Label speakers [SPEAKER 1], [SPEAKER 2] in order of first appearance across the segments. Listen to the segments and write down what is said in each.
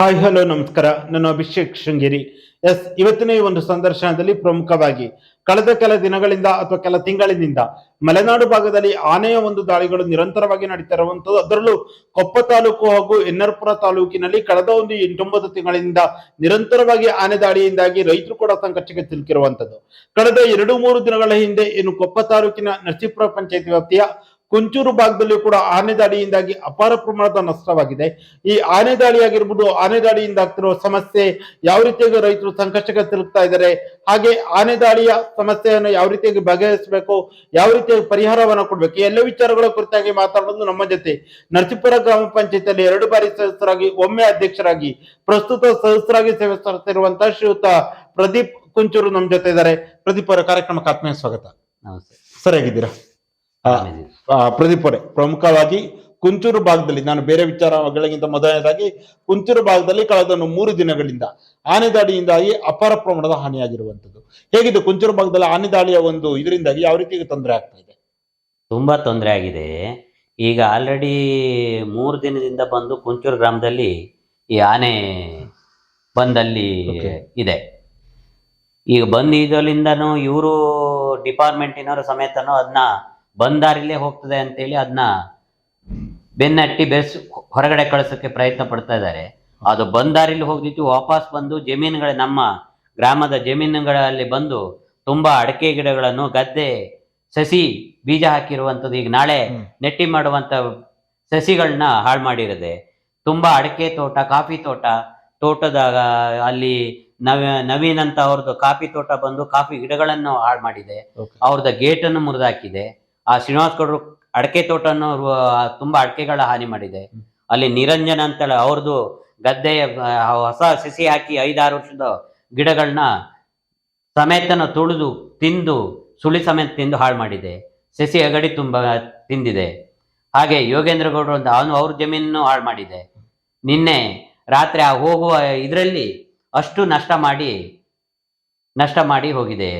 [SPEAKER 1] Hi, hello, ನಮಸ್ಕಾರ. ನಾನು Abhishek Sringeri. S, ಇವತ್ತಿನ ಈ ಒಂದು ಸಂದರ್ಶನದಲ್ಲಿ ಪ್ರಮುಖವಾಗಿ ಕಳೆದ ಕೆಲ ದಿನಗಳಿಂದ ಅಥವಾ ಕೆಲ ತಿಂಗಳಿನಿಂದ ಮಲೆನಾಡು ಭಾಗದಲ್ಲಿ ಆನೆಯ ಒಂದು ದಾಳಿಗಳು ನಿರಂತರವಾಗಿ ನಡೀತಾ ಇರುವಂತದ್ದು. ಅದರಲ್ಲೂ ಕೊಪ್ಪ ತಾಲೂಕು ಹಾಗೂ ಎನ್ನರ್ಪುರ ತಾಲೂಕಿನಲ್ಲಿ ಕಳೆದ ಒಂದು ಎಂಟೊಂಬತ್ತು ತಿಂಗಳಿಂದ ನಿರಂತರವಾಗಿ ಆನೆ ದಾಳಿಯಿಂದಾಗಿ ರೈತರು ಕೂಡ ಸಂಕಷ್ಟಕ್ಕೆ ಸಿಲುಕಿರುವಂತದ್ದು. ಕಳೆದ ಎರಡು ಮೂರು ದಿನಗಳ ಹಿಂದೆ ಏನು ಕೊಪ್ಪ ತಾಲೂಕಿನ ನರಸೀಪುರ ಪಂಚಾಯತ್ ವ್ಯಾಪ್ತಿಯ ಕುಂಚೂರು ಭಾಗದಲ್ಲಿ ಕೂಡ ಆನೆ ದಾಳಿಯಿಂದಾಗಿ ಅಪಾರ ಪ್ರಮಾಣದ ನಷ್ಟವಾಗಿದೆ. ಈ ಆನೆ ದಾಳಿ ಆಗಿರ್ಬೋದು ಆನೆ ದಾಳಿಯಿಂದ ಆಗ್ತಿರೋ ಸಮಸ್ಯೆ ಯಾವ ರೀತಿಯಾಗಿ ರೈತರು ಸಂಕಷ್ಟಕ್ಕೆ ತಿರುಗ್ತಾ ಇದ್ದಾರೆ ಹಾಗೆ ಆನೆ ದಾಳಿಯ ಸಮಸ್ಯೆಯನ್ನು ಯಾವ ರೀತಿಯಾಗಿ ಬಗೆಹರಿಸಬೇಕು ಯಾವ ರೀತಿಯಾಗಿ ಪರಿಹಾರವನ್ನು ಕೊಡಬೇಕು ಎಲ್ಲ ವಿಚಾರಗಳ ಕುರಿತಾಗಿ ಮಾತಾಡೋದು ನಮ್ಮ ಜೊತೆ. ನರಸೀಪುರ ಗ್ರಾಮ ಪಂಚಾಯತಿಯಲ್ಲಿ ಎರಡು ಬಾರಿ ಸದಸ್ಯರಾಗಿ ಒಮ್ಮೆ ಅಧ್ಯಕ್ಷರಾಗಿ ಪ್ರಸ್ತುತ ಸದಸ್ಯರಾಗಿ ಸೇವೆ ಸಲ್ಲಿಸಿರುವಂತಹ ಶ್ರೀಯುತ ಪ್ರದೀಪ್ ಕುಂಚೂರು ನಮ್ಮ ಜೊತೆ ಇದ್ದಾರೆ. ಪ್ರದೀಪ್ ಅವರ ಕಾರ್ಯಕ್ರಮಕ್ಕೆ ಆತ್ಮೀಯ ಸ್ವಾಗತ.
[SPEAKER 2] ನಮಸ್ತೆ.
[SPEAKER 1] ಸರಿಯಾಗಿದ್ದೀರಾ? ಪ್ರದೀಪ್ ಅವರೇ ಪ್ರಮುಖವಾಗಿ ಕುಂಚೂರು ಭಾಗದಲ್ಲಿ ನಾನು ಬೇರೆ ವಿಚಾರಗಳಿಗಿಂತ ಮೊದಲನೇದಾಗಿ ಕುಂಚೂರು ಭಾಗದಲ್ಲಿ ಕಳೆದ ಒಂದು ಮೂರು ದಿನಗಳಿಂದ ಆನೆ ದಾಳಿಯಿಂದಾಗಿ ಅಪಾರ ಪ್ರಮಾಣದ ಹಾನಿಯಾಗಿರುವಂತದ್ದು ಹೇಗಿದೆ ಕುಂಚೂರು ಭಾಗದಲ್ಲಿ ಆನೆ ದಾಳಿಯ ಒಂದು ಇದರಿಂದಾಗಿ ಯಾವ ರೀತಿ ತೊಂದರೆ ಆಗ್ತಾ ಇದೆ?
[SPEAKER 2] ತುಂಬಾ ತೊಂದರೆ ಆಗಿದೆ. ಈಗ ಆಲ್ರೆಡಿ ಮೂರು ದಿನದಿಂದ ಬಂದು ಕುಂಚೂರು ಗ್ರಾಮದಲ್ಲಿ ಈ ಆನೆ ಬಂದಲ್ಲಿ ಇದೆ. ಈಗ ಬಂದ್ ಇದರಿಂದನೂ ಇವರು ಡಿಪಾರ್ಟ್ಮೆಂಟಿನವರು ಸಮೇತನೂ ಅದನ್ನ ಬಂದಾರಿಲೇ ಹೋಗ್ತದೆ ಅಂತೇಳಿ ಅದನ್ನ ಬೆನ್ನಟ್ಟಿ ಬೆರೆಸ್ ಹೊರಗಡೆ ಕಳಿಸೋಕೆ ಪ್ರಯತ್ನ ಪಡ್ತಾ ಇದ್ದಾರೆ. ಅದು ಬಂದಾರಿಲಿ ಹೋಗ್ದಿತ್ತು ವಾಪಸ್ ಬಂದು ಜಮೀನುಗಳ ನಮ್ಮ ಗ್ರಾಮದ ಜಮೀನುಗಳಲ್ಲಿ ಬಂದು ತುಂಬಾ ಅಡಕೆ ಗಿಡಗಳನ್ನು ಗದ್ದೆ ಸಸಿ ಬೀಜ ಹಾಕಿರುವಂಥದ್ದು. ಈಗ ನಾಳೆ ನೆಟ್ಟಿ ಮಾಡುವಂತ ಸಸಿಗಳನ್ನ ಹಾಳು ಮಾಡಿರದೆ ತುಂಬಾ ಅಡಕೆ ತೋಟ ಕಾಫಿ ತೋಟ ತೋಟದ ಅಲ್ಲಿ ನವ ನವೀನ್ ಅಂತ ಅವ್ರದ್ದು ಕಾಫಿ ತೋಟ ಬಂದು ಕಾಫಿ ಗಿಡಗಳನ್ನು ಹಾಳು ಮಾಡಿದೆ.
[SPEAKER 1] ಅವ್ರದ
[SPEAKER 2] ಅವ್ರದ್ದು ಗೇಟನ್ನು ಮುರಿದಾಕಿದೆ. ಆ ಶ್ರೀನಿವಾಸ್ ಗೌಡರು ಅಡಕೆ ತೋಟ ತುಂಬಾ ಅಡಕೆಗಳ ಹಾನಿ ಮಾಡಿದೆ. ಅಲ್ಲಿ ನಿರಂಜನ ಅಂತೇಳಿ ಅವ್ರದ್ದು ಗದ್ದೆಯ ಆ, ಹೊಸ ಸಸಿ ಹಾಕಿ ಐದಾರು ವರ್ಷದ ಗಿಡಗಳನ್ನ ಸಮೇತನ ತುಳಿದು ತಿಂದು ಸುಳಿ ಸಮೇತ ತಿಂದು ಹಾಳು ಮಾಡಿದೆ. ಸಸಿ ಅಗಡಿ ತುಂಬ ತಿಂದಿದೆ. ಹಾಗೆ ಯೋಗೇಂದ್ರ ಗೌಡರು ಅಂತ ಅವನು ಅವ್ರ ಜಮೀನನ್ನು ಹಾಳು ಮಾಡಿದೆ. ನಿನ್ನೆ ರಾತ್ರಿ ಆ ಹೋಗುವ ಇದರಲ್ಲಿ ಅಷ್ಟು ನಷ್ಟ ಮಾಡಿ ನಷ್ಟ ಮಾಡಿ ಹೋಗಿದೆ.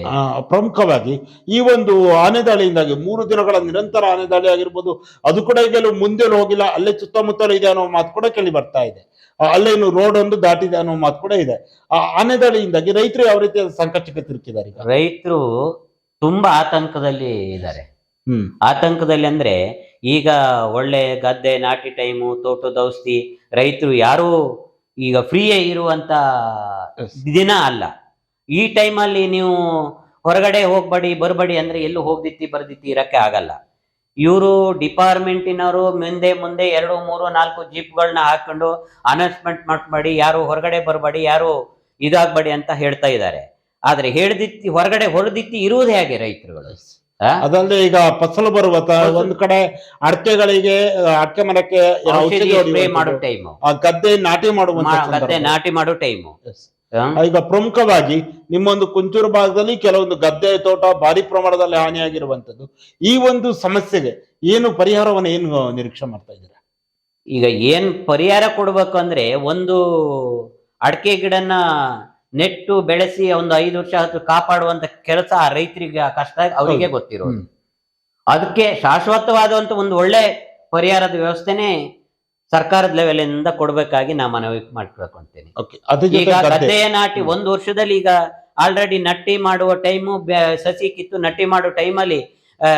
[SPEAKER 1] ಪ್ರಮುಖವಾಗಿ ಈ ಒಂದು ಆನೆ ದಾಳಿಯಿಂದಾಗಿ ಮೂರು ದಿನಗಳ ನಿರಂತರ ಆನೆ ದಾಳಿ ಆಗಿರ್ಬೋದು ಅದು ಕೂಡ ಈಗ ಮುಂದೆ ಹೋಗಿಲ್ಲ ಅಲ್ಲೇ ಸುತ್ತಮುತ್ತಲೂ ಇದೆ ಅನ್ನೋ ಮಾತು ಕೂಡ ಕೇಳಿ ಬರ್ತಾ ಇದೆ. ಅಲ್ಲೇನು ರೋಡ್ ಒಂದು ದಾಟಿದೆ ಅನ್ನೋ ಮಾತು ಕೂಡ ಇದೆ. ಆ ಆನೆ ದಾಳಿಯಿಂದಾಗಿ ರೈತರು ಯಾವ ರೀತಿಯ ಸಂಕಷ್ಟಕ್ಕೆ ತಿರುಕಿದ್ದಾರೆ
[SPEAKER 2] ರೈತರು ತುಂಬಾ ಆತಂಕದಲ್ಲಿ ಇದ್ದಾರೆ.
[SPEAKER 1] ಹ್ಮ್.
[SPEAKER 2] ಆತಂಕದಲ್ಲಿ ಅಂದ್ರೆ ಈಗ ಒಳ್ಳೆ ಗದ್ದೆ ನಾಟಿ ಟೈಮು ತೋಟದ ಔಷಧಿ ರೈತರು ಯಾರು ಈಗ ಫ್ರೀಯೇ ಇರುವಂತ ದಿನ ಅಲ್ಲ. ಈ ಟೈಮಲ್ಲಿ ನೀವು ಹೊರಗಡೆ ಹೋಗ್ಬೇಡಿ ಬರಬೇಡಿ ಅಂದ್ರೆ ಎಲ್ಲೂ ಹೋಗ್ದಿತ್ತಿ ಬರ್ದಿತ್ತಿ ಇರಕ್ಕೆ ಆಗಲ್ಲ. ಇವರು ಡಿಪಾರ್ಟ್ಮೆಂಟಿನವರು ಮುಂದೆ ಮುಂದೆ ಎರಡು ಮೂರು ನಾಲ್ಕು ಜೀಪ್ಗಳನ್ನ ಹಾಕೊಂಡು ಅನೌನ್ಸ್ಮೆಂಟ್ ಮಾಡ್ಬೇಡಿ ಯಾರು ಹೊರಗಡೆ ಬರಬೇಡಿ ಯಾರು ಇದಾಗ್ಬೇಡಿ ಅಂತ ಹೇಳ್ತಾ ಇದ್ದಾರೆ. ಆದ್ರೆ ಹೇಳ್ದಿತ್ತಿ ಹೊರಗಡೆ ಹೊರದಿತ್ತಿ ಇರುವುದು ಹೇಗೆ ರೈತರುಗಳು?
[SPEAKER 1] ಅದಲ್ಲದೆ ಈಗ ಫಸಲು ಬರುವ ಒಂದು ಕಡೆ ಅಡಕೆಗಳಿಗೆ ಅಡಕೆ ಮರಕ್ಕೆ ಗದ್ದೆ ನಾಟಿ ಮಾಡುವ
[SPEAKER 2] ಗದ್ದೆ ನಾಟಿ ಮಾಡೋ ಟೈಮು.
[SPEAKER 1] ಈಗ ಪ್ರಮುಖವಾಗಿ ನಿಮ್ಮೊಂದು ಕುಂಚೂರು ಭಾಗದಲ್ಲಿ ಕೆಲವೊಂದು ಗದ್ದೆ ತೋಟ ಭಾರಿ ಪ್ರಮಾಣದಲ್ಲಿ ಹಾನಿಯಾಗಿರುವಂತದ್ದು ಈ ಒಂದು ಸಮಸ್ಯೆಗೆ ಏನು ಪರಿಹಾರವನ್ನು ಏನು ನಿರೀಕ್ಷೆ ಮಾಡ್ತಾ ಇದ್ದೀರಾ?
[SPEAKER 2] ಈಗ ಏನ್ ಪರಿಹಾರ ಕೊಡ್ಬೇಕು ಅಂದ್ರೆ ಒಂದು ಅಡಕೆ ಗಿಡನ ನೆಟ್ಟು ಬೆಳೆಸಿ ಒಂದು ಐದು ವರ್ಷ ಹತ್ತು ಕಾಪಾಡುವಂತ ಕೆಲಸ ಆ ರೈತರಿಗೆ ಆ ಕಷ್ಟ ಅವರಿಗೆ. ಗೊತ್ತಿರೋದು. ಅದಕ್ಕೆ ಶಾಶ್ವತವಾದಂತ ಒಂದು ಒಳ್ಳೆ ಪರಿಹಾರದ ವ್ಯವಸ್ಥೆನೆ ಸರ್ಕಾರದ ಲೆವೆಲ್ ಕೊಡಬೇಕಾಗಿ ಕೊಡ್ಬೇಕಾಗಿ ನಾ ಮನವಿ.
[SPEAKER 1] ಅದ್ರ
[SPEAKER 2] ಈಗ
[SPEAKER 1] ಗದ್ದೆ.
[SPEAKER 2] ಗದ್ದೆಯ ನಾಟಿ ಒಂದು ವರ್ಷದಲ್ಲಿ ಈಗ ಆಲ್ರೆಡಿ ನಟ್ಟಿ ಮಾಡುವ ಟೈಮು ಸಸಿ ಕಿತ್ತು ನಟ್ಟಿ ಮಾಡೋ ಟೈಮಲ್ಲಿ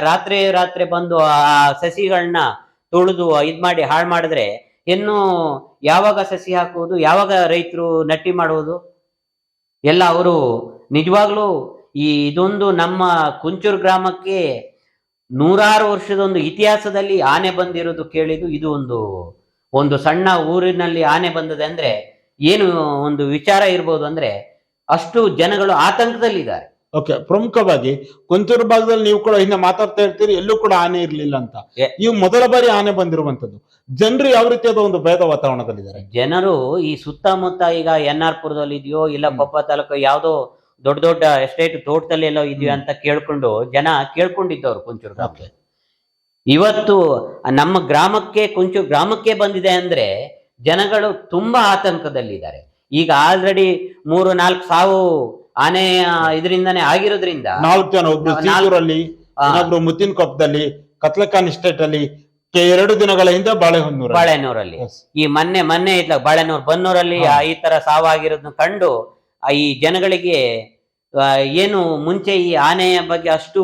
[SPEAKER 2] ರಾತ್ರಿ ರಾತ್ರಿ ಬಂದು ಆ ಸಸಿಗಳನ್ನ ತುಳಿದು ಇದ್ ಮಾಡಿ ಹಾಳು ಮಾಡಿದ್ರೆ ಇನ್ನು ಯಾವಾಗ ಸಸಿ ಹಾಕುವುದು ಯಾವಾಗ ರೈತರು ನಟ್ಟಿ ಮಾಡುವುದು? ಎಲ್ಲ ಅವರು ನಿಜವಾಗ್ಲೂ ಈ ಇದೊಂದು ನಮ್ಮ ಕುಂಚೂರು ಗ್ರಾಮಕ್ಕೆ ನೂರಾರು ವರ್ಷದ ಒಂದು ಇತಿಹಾಸದಲ್ಲಿ ಆನೆ ಬಂದಿರೋದು ಕೇಳಿದ್ದು ಇದು ಒಂದು ಒಂದು ಸಣ್ಣ ಊರಿನಲ್ಲಿ ಆನೆ ಬಂದದೆ ಅಂದ್ರೆ ಏನು ಒಂದು ವಿಚಾರ ಇರ್ಬೋದು ಅಂದ್ರೆ ಅಷ್ಟು ಜನಗಳು ಆತಂಕದಲ್ಲಿದ್ದಾರೆ.
[SPEAKER 1] ಓಕೆ ಪ್ರಮುಖವಾಗಿ ಕುಂಚೂರು ಭಾಗದಲ್ಲಿ ನೀವು ಕೂಡ ಹಿಂದೆ ಮಾತಾಡ್ತಾ ಇರ್ತೀರಿ ಎಲ್ಲೂ ಕೂಡ ಆನೆ ಇರ್ಲಿಲ್ಲ ಅಂತ. ನೀವು ಮೊದಲ ಬಾರಿ ಆನೆ ಬಂದಿರುವಂತದ್ದು ಜನರು ಯಾವ ರೀತಿಯಾದ ಒಂದು ಭಯದ ವಾತಾವರಣದಲ್ಲಿದ್ದಾರೆ?
[SPEAKER 2] ಜನರು ಈ ಸುತ್ತಮುತ್ತ ಈಗ ಎನ್ ಆರ್ ಪುರದಲ್ಲಿ ಇದೆಯೋ ಇಲ್ಲ
[SPEAKER 1] ಪಪ್ಪ
[SPEAKER 2] ಕೊಪ್ಪ ತಾಲೂಕು ಯಾವುದೋ ದೊಡ್ಡ ದೊಡ್ಡ ಎಸ್ಟೇಟ್ ತೋಟದಲ್ಲಿ ಎಲ್ಲೋ ಇದೆಯೋ ಅಂತ ಕೇಳ್ಕೊಂಡು ಜನ ಕೇಳ್ಕೊಂಡಿದ್ದವ್ರು ಕುಂಚೂರು. ಇವತ್ತು ನಮ್ಮ ಗ್ರಾಮಕ್ಕೆ ಕೊಂಚು ಗ್ರಾಮಕ್ಕೆ ಬಂದಿದೆ ಅಂದ್ರೆ ಜನಗಳು ತುಂಬಾ ಆತಂಕದಲ್ಲಿದ್ದಾರೆ. ಈಗ ಆಲ್ರೆಡಿ ಮೂರು ನಾಲ್ಕು ಸಾವು ಆನೆ ಇದರಿಂದನೇ ಆಗಿರೋದ್ರಿಂದ
[SPEAKER 1] ನಾಲ್ಕು ಜನ ಒಬ್ರು ಮುತ್ತಿನ ಕೊಪ್ಪದಲ್ಲಿ ಕತ್ಲಕಾನ್ ಸ್ಟೇಟ್ ಅಲ್ಲಿ ಎರಡು ದಿನಗಳ ಹಿಂದೆ ಬಾಳೆಹೊನ್ನೂರು
[SPEAKER 2] ಬಾಳೆನೂರಲ್ಲಿ ಈ ಮೊನ್ನೆ ಮೊನ್ನೆ ಇದ್ಲ ಬಾಳೆನೂರು ಬನ್ನೂರಲ್ಲಿ ಈ ತರ ಸಾವಾಗಿರೋದನ್ನ ಕಂಡು ಈ ಜನಗಳಿಗೆ ಏನು ಮುಂಚೆ ಈ ಆನೆಯ ಬಗ್ಗೆ ಅಷ್ಟು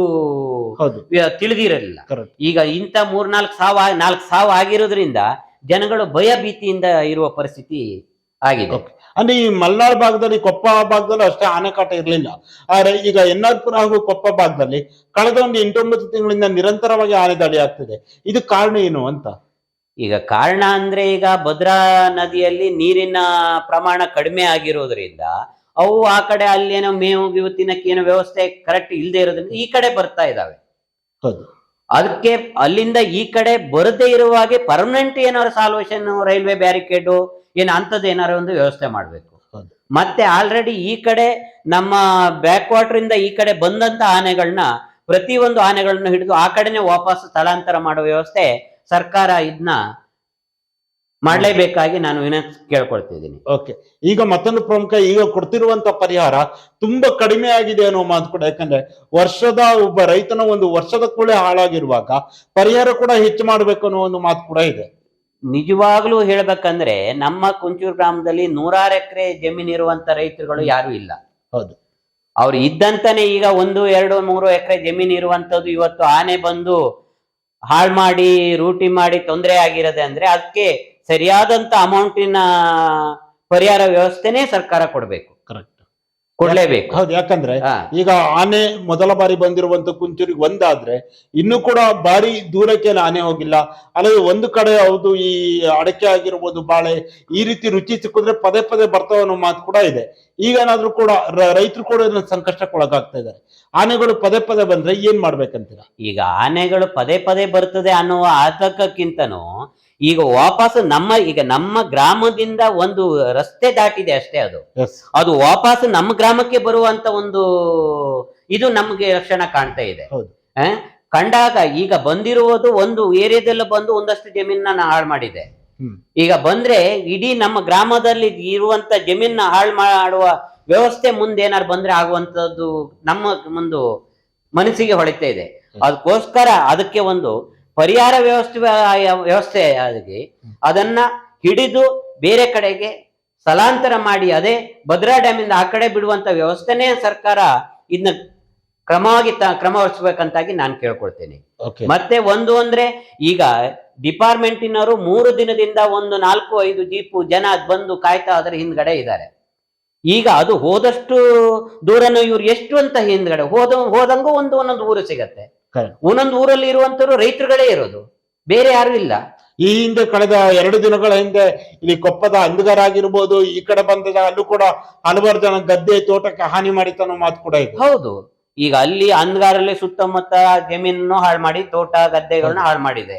[SPEAKER 2] ತಿಳಿದಿರಲಿಲ್ಲ. ಈಗ ಇಂಥ ಮೂರ್ನಾಲ್ಕು ಸಾವು ನಾಲ್ಕು ಸಾವು ಆಗಿರೋದ್ರಿಂದ ಜನಗಳು ಭಯ ಭೀತಿಯಿಂದ ಇರುವ ಪರಿಸ್ಥಿತಿ ಆಗಿದೆ.
[SPEAKER 1] ಅಂದ್ರೆ ಈ ಮಲ್ನಾಡ್ ಭಾಗದಲ್ಲಿ ಕೊಪ್ಪ ಭಾಗದಲ್ಲೂ ಅಷ್ಟೇ ಆನೆಕಾಟ ಇರಲಿಲ್ಲ. ಆದ್ರೆ ಈಗ ಎನ್ ಆರ್ ಪುರ ಹಾಗೂ ಕೊಪ್ಪ ಭಾಗದಲ್ಲಿ ಕಳೆದ ಒಂದು ಎಂಟೊಂಬತ್ತು ತಿಂಗಳಿಂದ ನಿರಂತರವಾಗಿ ಆನೆ ದಾಳಿ ಆಗ್ತಿದೆ. ಇದು ಕಾರಣ ಏನು ಅಂತ?
[SPEAKER 2] ಈಗ ಕಾರಣ ಅಂದ್ರೆ ಈಗ ಭದ್ರಾ ನದಿಯಲ್ಲಿ ನೀರಿನ ಪ್ರಮಾಣ ಕಡಿಮೆ ಆಗಿರೋದ್ರಿಂದ ಅವು ಆ ಕಡೆ ಅಲ್ಲೇನೋ ಮೇವು ಗೀವು ತಿನ್ನಕ್ಕೆ ಏನೋ ವ್ಯವಸ್ಥೆ ಕರೆಕ್ಟ್ ಇಲ್ಲದೆ ಇರೋದ್ರಿಂದ ಈ ಕಡೆ ಬರ್ತಾ ಇದಾವೆ.
[SPEAKER 1] ಹೌದು.
[SPEAKER 2] ಅದಕ್ಕೆ ಅಲ್ಲಿಂದ ಈ ಕಡೆ ಬರದೇ ಇರುವ ಹಾಗೆ ಪರ್ಮನೆಂಟ್ ಏನಾದ್ರು ಸಾಲ್ವೇಶನ್ ರೈಲ್ವೆ ಬ್ಯಾರಿಕೇಡು ಏನ್ ಅಂತದ್ದು ಏನಾದ್ರು ಒಂದು ವ್ಯವಸ್ಥೆ ಮಾಡಬೇಕು.
[SPEAKER 1] ಹೌದು.
[SPEAKER 2] ಮತ್ತೆ ಆಲ್ರೆಡಿ ಈ ಕಡೆ ನಮ್ಮ ಬ್ಯಾಕ್ ವಾಟರ್ ಇಂದ ಈ ಕಡೆ ಬಂದಂತ ಆನೆಗಳನ್ನ ಪ್ರತಿಯೊಂದು ಆನೆಗಳನ್ನು ಹಿಡಿದು ಆ ಕಡೆನೆ ವಾಪಸ್ ಸ್ಥಳಾಂತರ ಮಾಡೋ ವ್ಯವಸ್ಥೆ ಸರ್ಕಾರ ಇದನ್ನ ಮಾಡ್ಲೇಬೇಕಾಗಿ ನಾನು ವಿನಂತಿ ಕೇಳ್ಕೊಳ್ತಿದ್ದೀನಿ.
[SPEAKER 1] ಓಕೆ ಈಗ ಮತ್ತೊಂದು ಪ್ರಮುಖ ಈಗ ಕೊಡ್ತಿರುವಂತ ಪರಿಹಾರ ತುಂಬಾ ಕಡಿಮೆ ಆಗಿದೆ ಅನ್ನೋ ಮಾತು ಕೂಡ. ಯಾಕಂದ್ರೆ ವರ್ಷದ ಒಬ್ಬ ರೈತನ ಒಂದು ವರ್ಷದ ಕೂಳೆ ಹಾಳಾಗಿರುವಾಗ ಪರಿಹಾರ ಕೂಡ ಹೆಚ್ಚು ಮಾಡಬೇಕು ಅನ್ನೋ ಒಂದು ಮಾತು ಕೂಡ ಇದೆ.
[SPEAKER 2] ನಿಜವಾಗ್ಲೂ ಹೇಳ್ಬೇಕಂದ್ರೆ ನಮ್ಮ ಕುಂಚೂರು ಗ್ರಾಮದಲ್ಲಿ ನೂರಾರು ಎಕರೆ ಜಮೀನು ಇರುವಂತ ರೈತರುಗಳು ಯಾರು ಇಲ್ಲ.
[SPEAKER 1] ಹೌದು.
[SPEAKER 2] ಅವ್ರು ಇದ್ದಂತಾನೆ ಈಗ ಒಂದು ಎರಡು ಮೂರು ಎಕರೆ ಜಮೀನು ಇರುವಂತದ್ದು ಇವತ್ತು ಆನೆ ಬಂದು ಹಾಳು ಮಾಡಿ ರೂಟಿ ಮಾಡಿ ತೊಂದರೆ ಆಗಿರೋದೆ ಅಂದ್ರೆ ಅದಕ್ಕೆ ಸರಿಯಾದಂತ ಅಮೌಂಟಿನ ಪರಿಹಾರ ವ್ಯವಸ್ಥೆನೇ ಸರ್ಕಾರ ಕೊಡ್ಬೇಕು.
[SPEAKER 1] ಕರೆಕ್ಟ್
[SPEAKER 2] ಕೊಡ್ಲೇಬೇಕು.
[SPEAKER 1] ಹೌದು ಯಾಕಂದ್ರೆ. ಈಗ ಆನೆ ಮೊದಲ ಬಾರಿ ಬಂದಿರುವಂತ ಕುಂಚೂರಿಗೆ ಒಂದಾದ್ರೆ ಇನ್ನು ಕೂಡ ಬಾರಿ ದೂರಕ್ಕೆ ಆನೆ ಹೋಗಿಲ್ಲ. ಅಲ್ಲದೆ ಒಂದು ಕಡೆ ಹೌದು ಈ ಅಡಕೆ ಆಗಿರ್ಬೋದು ಬಾಳೆ ಈ ರೀತಿ ರುಚಿ ಸಿಕ್ಕಿದ್ರೆ ಪದೇ ಪದೇ ಬರ್ತಾವ ಅನ್ನೋ ಮಾತು ಕೂಡ ಇದೆ. ಈಗ ಏನಾದ್ರೂ ಕೂಡ ರೈತರು ಕೂಡ ಇದನ್ನ ಸಂಕಷ್ಟಕ್ಕೆ ಒಳಗಾಗ್ತಾ ಇದ್ದಾರೆ. ಆನೆಗಳು ಪದೇ ಪದೇ ಬಂದ್ರೆ ಏನ್ ಮಾಡ್ಬೇಕಂತೀರಾ?
[SPEAKER 2] ಈಗ ಆನೆಗಳು ಪದೇ ಪದೇ ಬರ್ತದೆ ಅನ್ನುವ ಆತಂಕಕ್ಕಿಂತನೂ ಈಗ ವಾಪಸ್ ನಮ್ಮ ಈಗ ನಮ್ಮ ಗ್ರಾಮದಿಂದ ಒಂದು ರಸ್ತೆ ದಾಟಿದೆ ಅಷ್ಟೇ ಅದು. ಅದು ವಾಪಸ್ ನಮ್ಮ ಗ್ರಾಮಕ್ಕೆ ಬರುವಂತ ಒಂದು ಇದು ನಮ್ಗೆ ಲಕ್ಷಣ ಕಾಣ್ತಾ ಇದೆ? ಕಂಡಾಗ ಈಗ ಬಂದಿರುವುದು ಒಂದು ಏರಿಯಾದಲ್ಲಿ ಬಂದು ಒಂದಷ್ಟು ಜಮೀನನ್ನ ಹಾಳು ಮಾಡಿದೆ. ಈಗ ಬಂದ್ರೆ ಇಡೀ ನಮ್ಮ ಗ್ರಾಮದಲ್ಲಿ ಇರುವಂತ ಜಮೀನ ಹಾಳು ಮಾಡುವ ವ್ಯವಸ್ಥೆ ಮುಂದೆ ಏನಾರು ಬಂದ್ರೆ ಆಗುವಂತದ್ದು ನಮ್ಮ ಒಂದು ಮನಸ್ಸಿಗೆ ಹೊಳಿತಾ ಇದೆ. ಅದಕ್ಕೋಸ್ಕರ ಅದಕ್ಕೆ ಒಂದು ಪರಿಹಾರ ವ್ಯವಸ್ಥೆ ವ್ಯವಸ್ಥೆ ಆಗಿ ಅದನ್ನ ಹಿಡಿದು ಬೇರೆ ಕಡೆಗೆ ಸ್ಥಳಾಂತರ ಮಾಡಿ ಅದೇ ಭದ್ರಾ ಇಂದ ಆ ಕಡೆ ಬಿಡುವಂತ ವ್ಯವಸ್ಥೆನೇ ಸರ್ಕಾರ ಇದನ್ನ ಕ್ರಮವಾಗಿ ತ ಕ್ರಮ ವಹಿಸ್ಬೇಕಂತಾಗಿ ನಾನು ಕೇಳ್ಕೊಳ್ತೇನೆ. ಮತ್ತೆ ಒಂದು ಅಂದ್ರೆ ಈಗ ಡಿಪಾರ್ಟ್ಮೆಂಟಿನವರು ಮೂರು ದಿನದಿಂದ ಒಂದು ನಾಲ್ಕು ಐದು ಜೀಪು ಜನ ಬಂದು ಕಾಯ್ತಾ ಅದರ ಹಿಂದ್ಗಡೆ ಇದ್ದಾರೆ. ಈಗ ಅದು ಹೋದಷ್ಟು ದೂರನು ಇವ್ರು ಎಷ್ಟು ಅಂತ ಹಿಂದ್ಗಡೆ ಹೋದ ಹೋದಂಗೂ ಒಂದು ಒಂದೊಂದು ಊರು ಸಿಗತ್ತೆ. ಒಂದೊಂದು ಊರಲ್ಲಿ ಇರುವಂತವ್ರು ರೈತರುಗಳೇ ಇರೋದು. ಬೇರೆ ಯಾರು ಇಲ್ಲ.
[SPEAKER 1] ಈ ಹಿಂದೆ ಕಳೆದ ಎರಡು ದಿನಗಳ ಹಿಂದೆ ಇಲ್ಲಿ ಕೊಪ್ಪದ ಅಂದುಗಾರ ಆಗಿರ್ಬೋದು ಈ ಕಡೆ ಬಂದಾಗ ಅಲ್ಲೂ ಕೂಡ ಹಲವಾರು ಜನ ಗದ್ದೆ ತೋಟಕ್ಕೆ ಹಾನಿ ಮಾಡಿತ್ತು ಅನ್ನೋ ಮಾತು ಕೂಡ ಇದೆ.
[SPEAKER 2] ಹೌದು. ಈಗ ಅಲ್ಲಿ ಅಂಧಗಾರಲ್ಲಿ ಸುತ್ತಮುತ್ತ ಜಮೀನನ್ನು ಹಾಳು ಮಾಡಿ ತೋಟ ಗದ್ದೆಗಳನ್ನ ಹಾಳು ಮಾಡಿದೆ.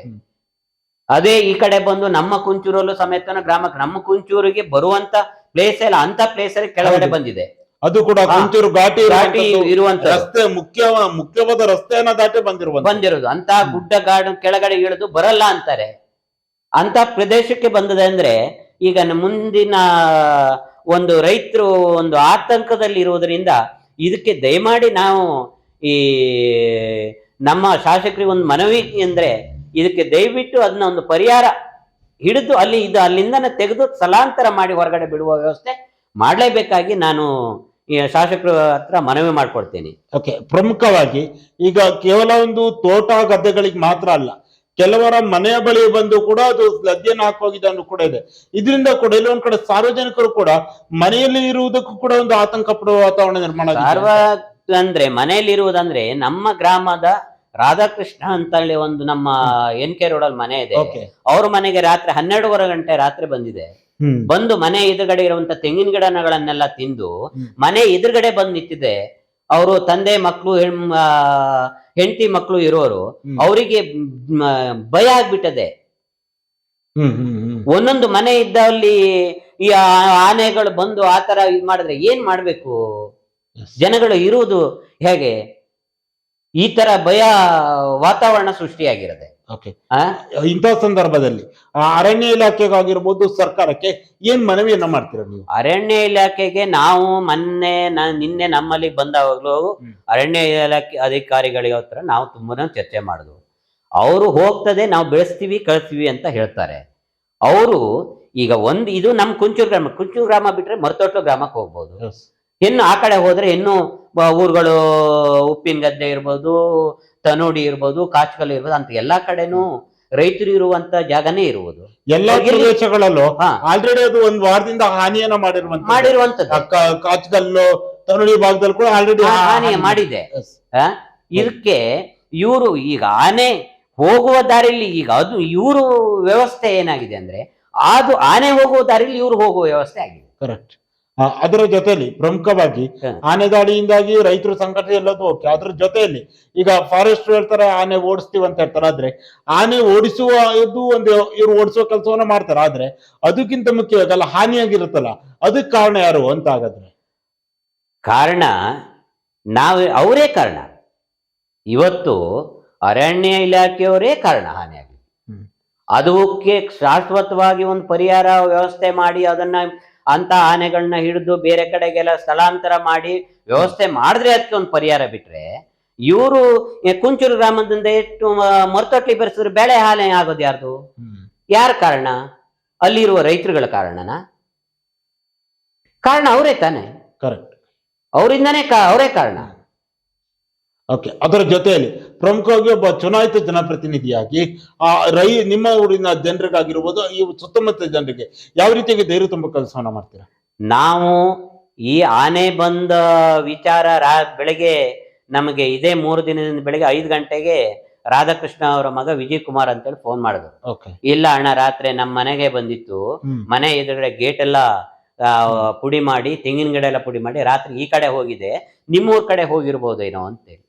[SPEAKER 2] ಅದೇ ಈ ಕಡೆ ಬಂದು ನಮ್ಮ ಕುಂಚೂರಲ್ಲೂ ಸಮೇತನ ಗ್ರಾಮಕ್ಕೆ ನಮ್ಮ ಕುಂಚೂರಿಗೆ ಬರುವಂತ ಪ್ಲೇಸ್ ಎಲ್ಲ ಅಂತ ಪ್ಲೇಸ್ ಅಲ್ಲಿ ಕೆಳಗಡೆ ಬಂದಿದೆ.
[SPEAKER 1] ಅದು ಕೂಡ ಗುಂಟೂರು ಘಾಟಿ
[SPEAKER 2] ಘಾಟಿ.
[SPEAKER 1] ಇರುವಂತದ್ದು. ರಸ್ತೆ ಮುಖ್ಯ ಮುಖ್ಯವಾದ ರಸ್ತೆಯನ್ನ ದಾಟಿ ಬಂದಿರುವಂತ
[SPEAKER 2] ಬಂದಿರೋದು ಅಂತ ಗುಡ್ಡ ಗಾಡು ಕೆಳಗಡೆ ಇಳಿದು ಬರಲ್ಲ ಅಂತಾರೆ. ಅಂತ ಪ್ರದೇಶಕ್ಕೆ ಬಂದದೆ ಅಂದ್ರೆ ಈಗ ಮುಂದಿನ ಒಂದು ರೈತರು ಒಂದು ಆತಂಕದಲ್ಲಿ ಇರುವುದರಿಂದ ಇದಕ್ಕೆ ದಯಮಾಡಿ ನಾವು ಈ ನಮ್ಮ ಶಾಸಕರಿಗೆ ಒಂದು ಮನವಿ ಅಂದ್ರೆ ಇದಕ್ಕೆ ದಯವಿಟ್ಟು ಅದನ್ನ ಒಂದು ಪರಿಹಾರ ಹಿಡಿದು ಅಲ್ಲಿ ಇದು ಅಲ್ಲಿಂದನೇ ತೆಗೆದು ಸ್ಥಳಾಂತರ ಮಾಡಿ ಹೊರಗಡೆ ಬಿಡುವ ವ್ಯವಸ್ಥೆ ಮಾಡಲೇಬೇಕಾಗಿ ನಾನು ಶಾಸಕರ ಹತ್ರ ಮನವಿ ಮಾಡ್ಕೊಡ್ತೇನೆ.
[SPEAKER 1] ಓಕೆ ಪ್ರಮುಖವಾಗಿ ಈಗ ಕೇವಲ ಒಂದು ತೋಟ ಗದ್ದೆಗಳಿಗೆ ಮಾತ್ರ ಅಲ್ಲ ಕೆಲವರ ಮನೆಯ ಬಳಿ ಬಂದು ಕೂಡ ಅದು ಗದ್ದೆಯನ್ನು ಹಾಕೋಗಿದೆ ಅನ್ನೋ ಕೂಡ ಇದೆ. ಇದರಿಂದ ಕೂಡ ಎಲ್ಲೊಂದ್ ಕಡೆ ಸಾರ್ವಜನಿಕರು ಕೂಡ ಮನೆಯಲ್ಲಿ ಇರುವುದಕ್ಕೂ ಕೂಡ ಒಂದು ಆತಂಕ ಪಡುವ ವಾತಾವರಣ ನಿರ್ಮಾಣ
[SPEAKER 2] ಅಂದ್ರೆ ಮನೆಯಲ್ಲಿ ಇರುವುದಂದ್ರೆ ನಮ್ಮ ಗ್ರಾಮದ ರಾಧಾಕೃಷ್ಣ ಅಂತ ಹೇಳಿ ಒಂದು ನಮ್ಮ ಎನ್ ಕೆ ರೋಡ್ ಅಲ್ಲಿ ಮನೆ ಇದೆ. ಅವ್ರ ಮನೆಗೆ ರಾತ್ರಿ ಹನ್ನೆರಡುವರೆ ಗಂಟೆ ರಾತ್ರಿ ಬಂದಿದೆ. ಬಂದು ಮನೆ ಎದುರುಗಡೆ ಇರುವಂತ ತೆಂಗಿನ ಗಿಡಗಳನ್ನೆಲ್ಲ ತಿಂದು ಮನೆ ಎದುರುಗಡೆ ಬಂದು ನಿಂತಿದೆ. ಅವರು ತಂದೆ ಮಕ್ಕಳು ಹೆಂಡತಿ ಮಕ್ಕಳು ಇರೋರು ಅವರಿಗೆ ಭಯ ಆಗ್ಬಿಟ್ಟದೆ. ಒಂದೊಂದು ಮನೆ ಇದ್ದಲ್ಲಿ ಈ ಆನೆಗಳು ಬಂದು ಆ ತರ ಇದ್ ಮಾಡಿದ್ರೆ ಏನ್ ಮಾಡ್ಬೇಕು? ಜನಗಳು ಇರುವುದು ಹೇಗೆ? ಈ ತರ ಭಯ ವಾತಾವರಣ ಸೃಷ್ಟಿಯಾಗಿರದೆ?
[SPEAKER 1] ಇಂಥ ಸಂದರ್ಭದಲ್ಲಿ ಅರಣ್ಯ ಇಲಾಖೆಗಾಗಿರ್ಬೋದು ಸರ್ಕಾರಕ್ಕೆ ಏನ್ ಮನವಿಯನ್ನ ಮಾಡ್ತೀರಾ ನೀವು?
[SPEAKER 2] ಅರಣ್ಯ ಇಲಾಖೆಗೆ ನಾವು ಮೊನ್ನೆ ನಿನ್ನೆ ನಮ್ಮಲ್ಲಿ ಬಂದಾಗಲೂ ಅರಣ್ಯ ಇಲಾಖೆ ಅಧಿಕಾರಿಗಳಿಗೆ ಹತ್ರ ನಾವು ತುಂಬಾ ಚರ್ಚೆ ಮಾಡಿದ್ವು ಅವರು ಹೋಗ್ತದೆ ನಾವು ಬೆಳೆಸ್ತೀವಿ ಕಳಿಸ್ತೀವಿ ಅಂತ ಹೇಳ್ತಾರೆ. ಅವರು ಈಗ ಒಂದು ಇದು ನಮ್ಮ ಕುಂಚೂರು ಗ್ರಾಮ ಕುಂಚೂರು ಗ್ರಾಮ ಬಿಟ್ರೆ ಮರ್ತೊಟ್ಲು ಗ್ರಾಮಕ್ಕೆ ಹೋಗ್ಬೋದು. ಇನ್ನು ಆ ಕಡೆ ಹೋದ್ರೆ ಇನ್ನು ಊರುಗಳು ಉಪ್ಪಿನ ಗದ್ದೆ ಇರ್ಬೋದು ತನೋಡಿ ಇರ್ಬೋದು ಕಾಚ್ಕಲ್ ಇರ್ಬೋದು ಅಂತ ಎಲ್ಲಾ ಕಡೆನೂ ರೈತರು ಇರುವಂತ ಜಾಗನೇ ಇರುವುದು.
[SPEAKER 1] ಎಲ್ಲ. ಪ್ರದೇಶಗಳಲ್ಲೂ ಆಲ್ರೆಡಿ ಅದು ಒಂದ್ ವಾರದಿಂದ ಹಾನಿಯನ್ನ ಮಾಡಿರುವಂತ
[SPEAKER 2] ಮಾಡಿರುವಂತದ್ದು
[SPEAKER 1] ಕಾಚ್ಕಲ್ಲು ತನೋಡಿ ಭಾಗದಲ್ಲಿ ಕೂಡ ಆಲ್ರೆಡಿ
[SPEAKER 2] ಹಾನಿ ಮಾಡಿದೆ? ಇದಕ್ಕೆ ಇವರು ಈಗ ಆನೆ ಹೋಗುವ ದಾರಿಲಿ ಈಗ ಅದು ಇವರು ವ್ಯವಸ್ಥೆ ಏನಾಗಿದೆ ಅಂದ್ರೆ ಅದು ಆನೆ ಹೋಗುವ ದಾರಿಲಿ ಇವರು ಹೋಗುವ ವ್ಯವಸ್ಥೆ ಆಗಿದೆ.
[SPEAKER 1] ಕರೆಕ್ಟ್ ಅದರ ಜೊತೆಯಲ್ಲಿ ಪ್ರಮುಖವಾಗಿ. ಆನೆ ದಾಳಿಯಿಂದಾಗಿ ರೈತರು ಸಂಕಟ ಎಲ್ಲದೂ ಓಕೆ ಅದ್ರ ಜೊತೆಯಲ್ಲಿ ಈಗ ಫಾರೆಸ್ಟ್ ಹೇಳ್ತಾರೆ ಆನೆ ಓಡಿಸ್ತೀವಿ ಅಂತ ಹೇಳ್ತಾರೆ. ಆದ್ರೆ ಆನೆ ಓಡಿಸುವ ಇದು ಒಂದು ಇವ್ರು ಓಡಿಸುವ ಕೆಲಸವನ್ನ ಮಾಡ್ತಾರೆ. ಆದ್ರೆ ಅದಕ್ಕಿಂತ ಮುಖ್ಯವಾಗಲ್ಲ ಹಾನಿಯಾಗಿರುತ್ತಲ್ಲ ಅದಕ್ಕೆ ಕಾರಣ ಯಾರು ಅಂತ ಹಾಗಾದ್ರೆ?
[SPEAKER 2] ಕಾರಣ ನಾವೇ ಅವರೇ ಕಾರಣ. ಇವತ್ತು ಅರಣ್ಯ ಇಲಾಖೆಯವರೇ ಕಾರಣ ಹಾನಿಯಾಗಿ
[SPEAKER 1] ಹ್ಮ್.
[SPEAKER 2] ಅದಕ್ಕೆ ಶಾಶ್ವತವಾಗಿ ಒಂದು ಪರಿಹಾರ ವ್ಯವಸ್ಥೆ ಮಾಡಿ ಅದನ್ನ ಅಂತ ಆನೆಗಳನ್ನ ಹಿಡಿದು ಬೇರೆ ಕಡೆಗೆಲ್ಲ ಸ್ಥಳಾಂತರ ಮಾಡಿ ವ್ಯವಸ್ಥೆ ಮಾಡಿದ್ರೆ ಅದಕ್ಕೆ ಒಂದು ಪರಿಹಾರ ಬಿಟ್ರೆ ಇವರು ಕುಂಚೂರು ಗ್ರಾಮದಿಂದ ಎಷ್ಟು ಮರ್ತೊಟ್ಟಿ ಬೆರೆಸಿದ್ರು ಬೆಳೆ ಹಾನಿ ಆಗೋದು ಯಾರ್ದು? ಯಾರ ಕಾರಣ? ಅಲ್ಲಿರುವ ರೈತರುಗಳ ಕಾರಣನಾ? ಕಾರಣ ಅವರೇ ತಾನೆ.
[SPEAKER 1] ಕರೆಕ್ಟ್
[SPEAKER 2] ಅವರಿಂದನೇ ಅವರೇ ಕಾರಣ.
[SPEAKER 1] ಓಕೆ ಅದರ ಜೊತೆಯಲ್ಲಿ ಪ್ರಮುಖವಾಗಿ ಒಬ್ಬ ಚುನಾಯಿತ ಜನಪ್ರತಿನಿಧಿಯಾಗಿ ಆ ರೈ ನಿಮ್ಮ ಊರಿನ ಜನರಿಗಾಗಿರ್ಬೋದು ಈ ಸುತ್ತಮುತ್ತ ಜನರಿಗೆ ಯಾವ ರೀತಿಯಾಗಿ ಧೈರ್ಯ ತುಂಬ ಕೆಲಸವನ್ನ ಮಾಡ್ತೀರಾ?
[SPEAKER 2] ನಾವು ಈ ಆನೆ ಬಂದ ವಿಚಾರ ರಾ ಬೆಳಿಗ್ಗೆ ನಮಗೆ ಇದೇ ಮೂರು ದಿನದಿಂದ ಬೆಳಿಗ್ಗೆ ಐದು ಗಂಟೆಗೆ ರಾಧಾಕೃಷ್ಣ ಅವರ ಮಗ ವಿಜಯ್ ಕುಮಾರ್ ಅಂತೇಳಿ ಫೋನ್ ಮಾಡಿದ್ರು.
[SPEAKER 1] ಓಕೆ.
[SPEAKER 2] ಇಲ್ಲ ಅಣ್ಣ ರಾತ್ರಿ ನಮ್ಮ ಮನೆಗೆ ಬಂದಿತ್ತು. ಮನೆ ಎದುರುಗಡೆ ಗೇಟ್ ಎಲ್ಲ ಪುಡಿ ಮಾಡಿ ತೆಂಗಿನ ಗಿಡ ಎಲ್ಲ ಪುಡಿ ಮಾಡಿ ರಾತ್ರಿ ಈ ಕಡೆ ಹೋಗಿದೆ. ನಿಮ್ಮೂರ್ ಕಡೆ ಹೋಗಿರ್ಬೋದೇನೋ ಅಂತೇಳಿ.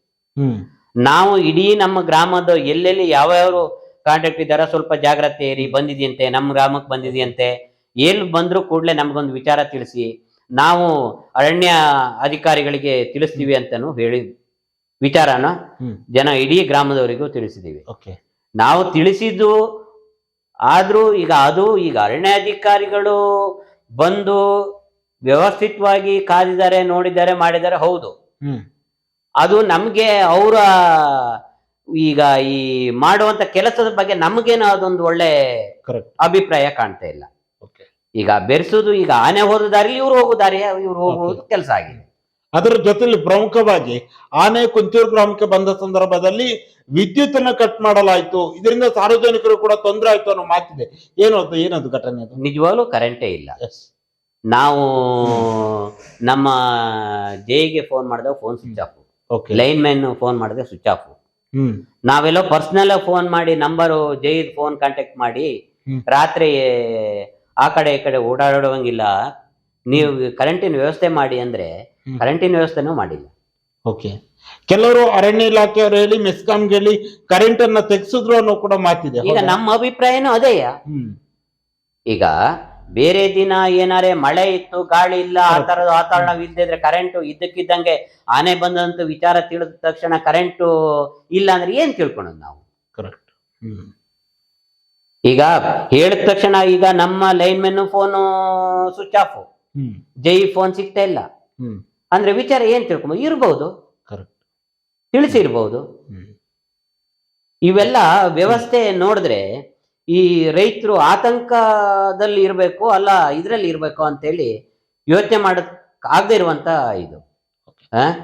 [SPEAKER 2] ನಾವು ಇಡೀ ನಮ್ಮ ಗ್ರಾಮದ ಎಲ್ಲೆಲ್ಲಿ ಯಾವ್ಯಾವ ಕಾಂಟ್ಯಾಕ್ಟ್ ಇದ್ದಾರ ಸ್ವಲ್ಪ ಜಾಗ್ರತೆ ಏರಿ ಬಂದಿದೆಯಂತೆ ನಮ್ಮ ಗ್ರಾಮಕ್ಕೆ ಬಂದಿದೆಯಂತೆ ಎಲ್ಲಿ ಬಂದ್ರು ಕೂಡಲೇ ನಮಗೊಂದು ವಿಚಾರ ತಿಳಿಸಿ ನಾವು ಅರಣ್ಯ ಅಧಿಕಾರಿಗಳಿಗೆ ತಿಳಿಸ್ತೀವಿ ಅಂತನೂ ಹೇಳಿ ವಿಚಾರನ
[SPEAKER 1] ಹ್ಮ್.
[SPEAKER 2] ಜನ ಇಡೀ ಗ್ರಾಮದವರಿಗೂ ತಿಳಿಸಿದ್ದೀವಿ
[SPEAKER 1] ಓಕೆ.
[SPEAKER 2] ನಾವು ತಿಳಿಸಿದ್ದು ಆದ್ರೂ ಈಗ ಅದು ಈಗ ಅರಣ್ಯಾಧಿಕಾರಿಗಳು ಬಂದು ವ್ಯವಸ್ಥಿತವಾಗಿ ಕಾದಿದ್ದಾರೆ ನೋಡಿದ್ದಾರೆ ಮಾಡಿದ್ದಾರೆ ಹೌದು. ಅದು ನಮ್ಗೆ ಅವರ ಈಗ ಈ ಮಾಡುವಂತ ಕೆಲಸದ ಬಗ್ಗೆ ನಮಗೇನು ಅದೊಂದು ಒಳ್ಳೆ
[SPEAKER 1] ಕರೆಕ್ಟ್
[SPEAKER 2] ಅಭಿಪ್ರಾಯ ಕಾಣ್ತಾ ಇಲ್ಲ.
[SPEAKER 1] ಓಕೆ
[SPEAKER 2] ಈಗ ಬೆರೆಸೋದು ಈಗ ಆನೆ ಹೋದ ದಾರಿ ಇವ್ರು ಹೋಗೋ ದಾರಿ ಇವ್ರು ಹೋಗುವುದು ಕೆಲಸ ಆಗಿದೆ.
[SPEAKER 1] ಅದರ ಜೊತೆಲಿ ಪ್ರಮುಖವಾಗಿ ಆನೆ ಕುಂತೂರು ಗ್ರಾಮಕ್ಕೆ ಬಂದ ಸಂದರ್ಭದಲ್ಲಿ ವಿದ್ಯುತ್ ಅನ್ನ ಕಟ್ ಮಾಡಲಾಯ್ತು. ಇದರಿಂದ ಸಾರ್ವಜನಿಕರು ಕೂಡ ತೊಂದರೆ ಆಯ್ತು ಅನ್ನೋ ಮಾತಿದೆ. ಏನು ಅದು ಏನದು ಘಟನೆ ಅದು?
[SPEAKER 2] ನಿಜವಾಗ್ಲೂ ಕರೆಂಟೇ ಇಲ್ಲ. ನಾವು ನಮ್ಮ ಜೈಗೆ ಫೋನ್ ಮಾಡಿದಾಗ phone switch off line man phone ಮಾಡಿದ್ರೆ ಸ್ವಿಚ್ ಆಫ್ ನಾವೆಲ್ಲೋ ಪರ್ಸನಲ್ ಫೋನ್ ಮಾಡಿ ನಂಬರ್ ಜೈದ್ ಫೋನ್ ಕಾಂಟ್ಯಾಕ್ಟ್ ಮಾಡಿ ರಾತ್ರಿ ಆ ಕಡೆ ಈ ಕಡೆ ಓಡಾಡುವಂಗಿಲ್ಲ ನೀವು ಕರೆಂಟಿನ ವ್ಯವಸ್ಥೆ ಮಾಡಿ ಅಂದ್ರೆ. ಕರೆಂಟಿನ ವ್ಯವಸ್ಥೆನೂ ಮಾಡಿಲ್ಲ.
[SPEAKER 1] ಓಕೆ ಕೆಲವರು ಅರಣ್ಯ ಇಲಾಖೆಯವರು ಹೇಳಿ ಮೆಸ್ಕಾಂಗೆ ಹೇಳಿ ಕರೆಂಟ್ ಅನ್ನ ತೆಗ್ಸಿದ್ರು ಅನ್ನೋ ಕೂಡ ಮಾತಿದೆ.
[SPEAKER 2] ಈಗ ನಮ್ಮ ಅಭಿಪ್ರಾಯನೂ ಅದೇಯ ಈಗ ಬೇರೆ ದಿನ ಏನಾರೆ ಮಳೆ ಇತ್ತು ಗಾಳಿ ಇಲ್ಲ ಆ. ತರದ ವಾತಾವರಣ ಇಲ್ದಿದ್ರೆ ಕರೆಂಟ್ ಇದ್ದಕ್ಕಿದ್ದಂಗೆ ಆನೆ ಬಂದಂತ ವಿಚಾರ ತಿಳಿದ ತಕ್ಷಣ ಕರೆಂಟ್ ಇಲ್ಲ ಅಂದ್ರೆ ಏನ್ ತಿಳ್ಕೊಳೋದು ನಾವು?
[SPEAKER 1] Correct hmm.
[SPEAKER 2] ಈಗ ಹೇಳಿದ ತಕ್ಷಣ ಈಗ ನಮ್ಮ line men phone switch off ಜೈ ಫೋನ್ ಸಿಗ್ತಾ ಇಲ್ಲ.
[SPEAKER 1] ಹ್ಮ್.
[SPEAKER 2] ಅಂದ್ರೆ ವಿಚಾರ ಏನ್ ತಿಳ್ಕೊಂಬೋದು ಇರಬಹುದು
[SPEAKER 1] ಹ್ಮ್.
[SPEAKER 2] ಇವೆಲ್ಲ ವ್ಯವಸ್ಥೆ ನೋಡಿದ್ರೆ ಈ ರೈತರು ಆತಂಕದಲ್ಲಿ ಇರಬೇಕು ಅಲ್ಲ ಇದರಲ್ಲಿ ಇರಬೇಕು ಅಂತೇಳಿ ಯೋಚನೆ ಮಾಡಕ್ ಆಗದೆ ಇರುವಂತ ಇದು?